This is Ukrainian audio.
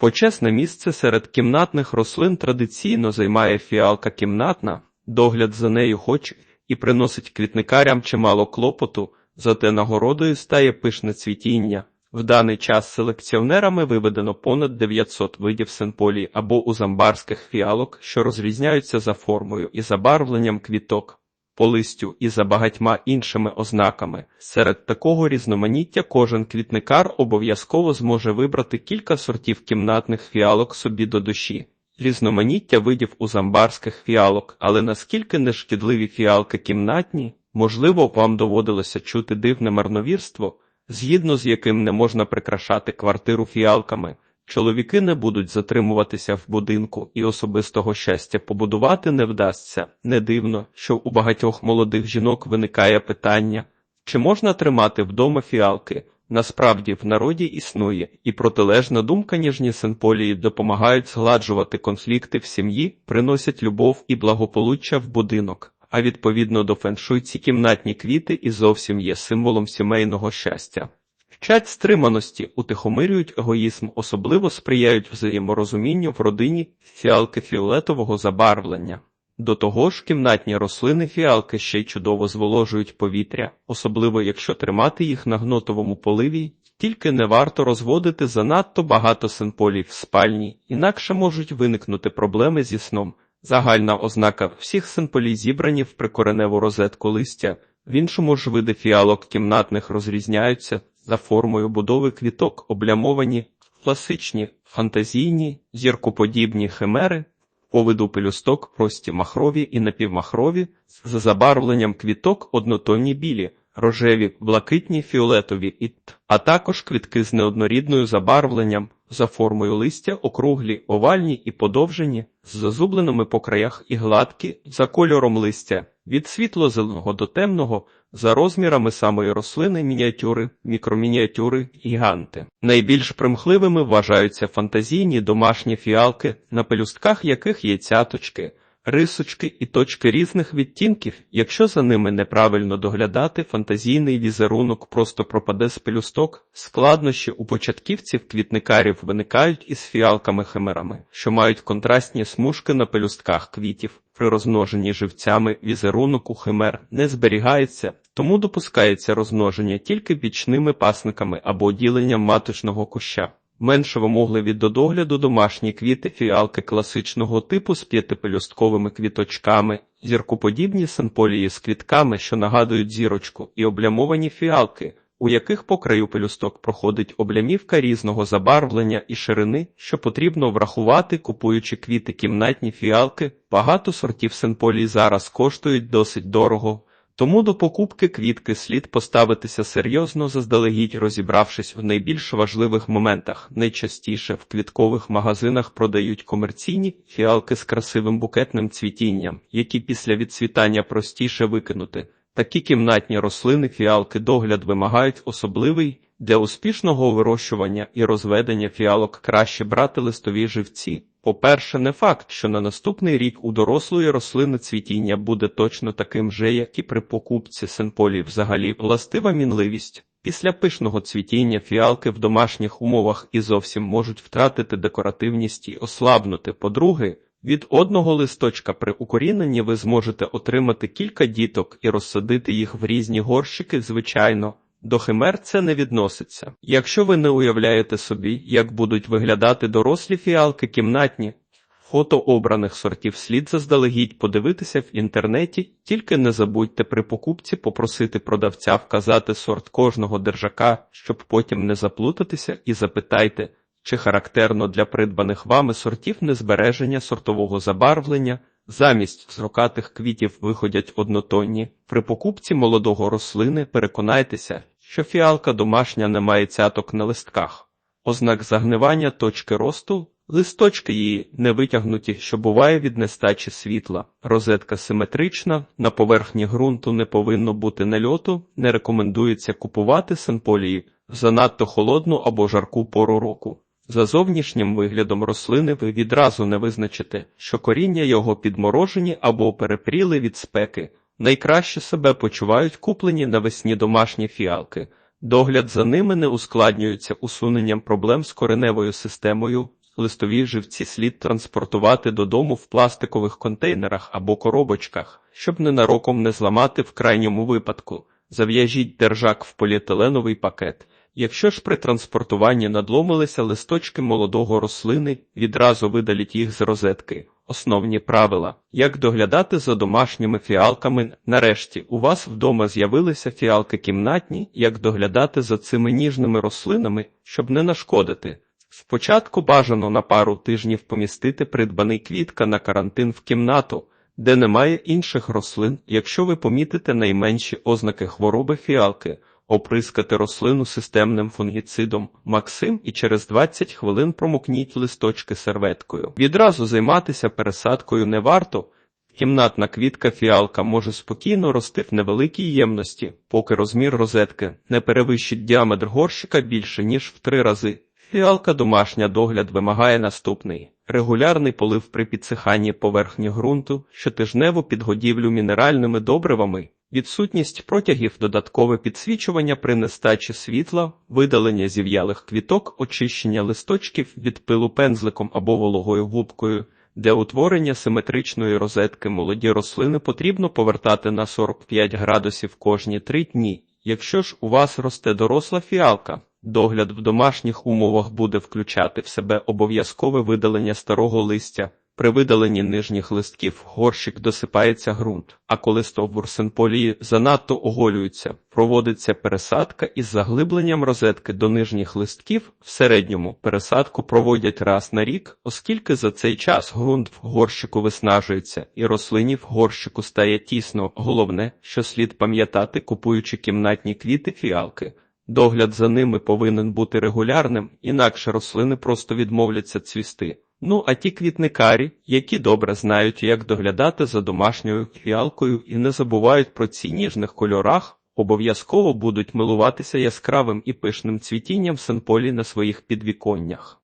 Почесне місце серед кімнатних рослин традиційно займає фіалка кімнатна, догляд за нею хоч і приносить квітникарям чимало клопоту, зате нагородою стає пишне цвітіння. В даний час селекціонерами виведено понад 900 видів синполії або узамбарських фіалок, що розрізняються за формою і забарвленням квіток по листю і за багатьма іншими ознаками. Серед такого різноманіття кожен квітникар обов'язково зможе вибрати кілька сортів кімнатних фіалок собі до душі. Різноманіття видів узамбарських фіалок, але наскільки нешкідливі фіалки кімнатні, можливо, вам доводилося чути дивне марновірство, згідно з яким не можна прикрашати квартиру фіалками. Чоловіки не будуть затримуватися в будинку і особистого щастя побудувати не вдасться. Не дивно, що у багатьох молодих жінок виникає питання, чи можна тримати вдома фіалки. Насправді в народі існує і протилежна думка ніжні синполії допомагають згладжувати конфлікти в сім'ї, приносять любов і благополуччя в будинок. А відповідно до феншуй ці кімнатні квіти і зовсім є символом сімейного щастя. Вчать стриманості, утихомирюють егоїзм, особливо сприяють взаєморозумінню в родині фіалки фіолетового забарвлення. До того ж, кімнатні рослини фіалки ще й чудово зволожують повітря, особливо якщо тримати їх на гнотовому поливі, тільки не варто розводити занадто багато синполій в спальні, інакше можуть виникнути проблеми зі сном. Загальна ознака всіх синполій зібрані в прикореневу розетку листя, в іншому ж види фіалок кімнатних розрізняються за формою будови квіток, облямовані, класичні, фантазійні, зіркоподібні химери, по виду пелюсток прості махрові і напівмахрові, за забарвленням квіток однотонні білі, рожеві, блакитні, фіолетові і т, а також квітки з неоднорідною забарвленням, за формою листя округлі, овальні і подовжені, з зазубленими по краях і гладкі, за кольором листя, від світло-зеленого до темного, за розмірами самої рослини мініатюри, мікромініатюри, гіганти. Найбільш примхливими вважаються фантазійні домашні фіалки, на пелюстках яких є цяточки, рисочки і точки різних відтінків. Якщо за ними неправильно доглядати, фантазійний візерунок просто пропаде з пелюсток. Складнощі у початківців квітникарів виникають із фіалками-химерами, що мають контрастні смужки на пелюстках квітів. При розмноженні живцями візерунок у химер не зберігається, тому допускається розмноження тільки бічними пасниками або діленням маточного куща. Менше вимогливі до догляду домашні квіти фіалки класичного типу з п'ятипелюстковими квіточками, зіркоподібні синполії з квітками, що нагадують зірочку, і облямовані фіалки, у яких по краю пелюсток проходить облямівка різного забарвлення і ширини, що потрібно врахувати, купуючи квіти кімнатні фіалки. Багато сортів синполій зараз коштують досить дорого. Тому до покупки квітки слід поставитися серйозно, заздалегідь розібравшись в найбільш важливих моментах. Найчастіше в квіткових магазинах продають комерційні фіалки з красивим букетним цвітінням, які після відцвітання простіше викинути. Такі кімнатні рослини фіалки догляд вимагають особливий для успішного вирощування і розведення фіалок краще брати листові живці. По-перше, не факт, що на наступний рік у дорослої рослини цвітіння буде точно таким же, як і при покупці синполі взагалі властива мінливість. Після пишного цвітіння фіалки в домашніх умовах і зовсім можуть втратити декоративність і ослабнути. По-друге, від одного листочка при укоріненні ви зможете отримати кілька діток і розсадити їх в різні горщики, звичайно. До химер це не відноситься. Якщо ви не уявляєте собі, як будуть виглядати дорослі фіалки кімнатні, фото обраних сортів слід заздалегідь подивитися в інтернеті, тільки не забудьте при покупці попросити продавця вказати сорт кожного держака, щоб потім не заплутатися, і запитайте, чи характерно для придбаних вами сортів незбереження сортового забарвлення. Замість зрокатих квітів виходять однотонні. При покупці молодого рослини переконайтеся, що фіалка домашня не має цяток на листках. Ознак загнивання точки росту, листочки її не витягнуті, що буває від нестачі світла. Розетка симетрична, на поверхні ґрунту не повинно бути нальоту, не рекомендується купувати синполії в занадто холодну або жарку пору року. За зовнішнім виглядом рослини ви відразу не визначите, що коріння його підморожені або перепріли від спеки. Найкраще себе почувають куплені навесні домашні фіалки. Догляд за ними не ускладнюється усуненням проблем з кореневою системою, листові живці слід транспортувати додому в пластикових контейнерах або коробочках, щоб ненароком не зламати в крайньому випадку. Зав'яжіть держак в поліетиленовий пакет. Якщо ж при транспортуванні надломилися листочки молодого рослини, відразу видаліть їх з розетки. Основні правила. Як доглядати за домашніми фіалками. Нарешті, у вас вдома з'явилися фіалки кімнатні, як доглядати за цими ніжними рослинами, щоб не нашкодити. Спочатку бажано на пару тижнів помістити придбаний квітка на карантин в кімнату, де немає інших рослин, якщо ви помітите найменші ознаки хвороби фіалки, оприскати рослину системним фунгіцидом Максим і через 20 хвилин промокніть листочки серветкою. Відразу займатися пересадкою не варто. Кімнатна квітка фіалка може спокійно рости в невеликій ємності, поки розмір розетки не перевищить діаметр горщика більше, ніж в три рази. Фіалка домашня догляд вимагає наступний. Регулярний полив при підсиханні поверхні ґрунту, щотижневу підгодівлю мінеральними добривами, відсутність протягів, додаткове підсвічування при нестачі світла, видалення зів'ялих квіток, очищення листочків від пилу пензликом або вологою губкою. Для утворення симетричної розетки молоді рослини потрібно повертати на 45 градусів кожні 3 дні. Якщо ж у вас росте доросла фіалка, догляд в домашніх умовах буде включати в себе обов'язкове видалення старого листя. При видаленні нижніх листків горщик досипається ґрунт, а коли стовбур синполії занадто оголюється, проводиться пересадка із заглибленням розетки до нижніх листків. В середньому пересадку проводять раз на рік, оскільки за цей час ґрунт в горщику виснажується і рослині в горщику стає тісно. Головне, що слід пам'ятати, купуючи кімнатні квіти фіалки. Догляд за ними повинен бути регулярним, інакше рослини просто відмовляться цвісти. Ну а ті квітникарі, які добре знають, як доглядати за домашньою фіалкою і не забувають про ці ніжних кольорах, обов'язково будуть милуватися яскравим і пишним цвітінням сенполі на своїх підвіконнях.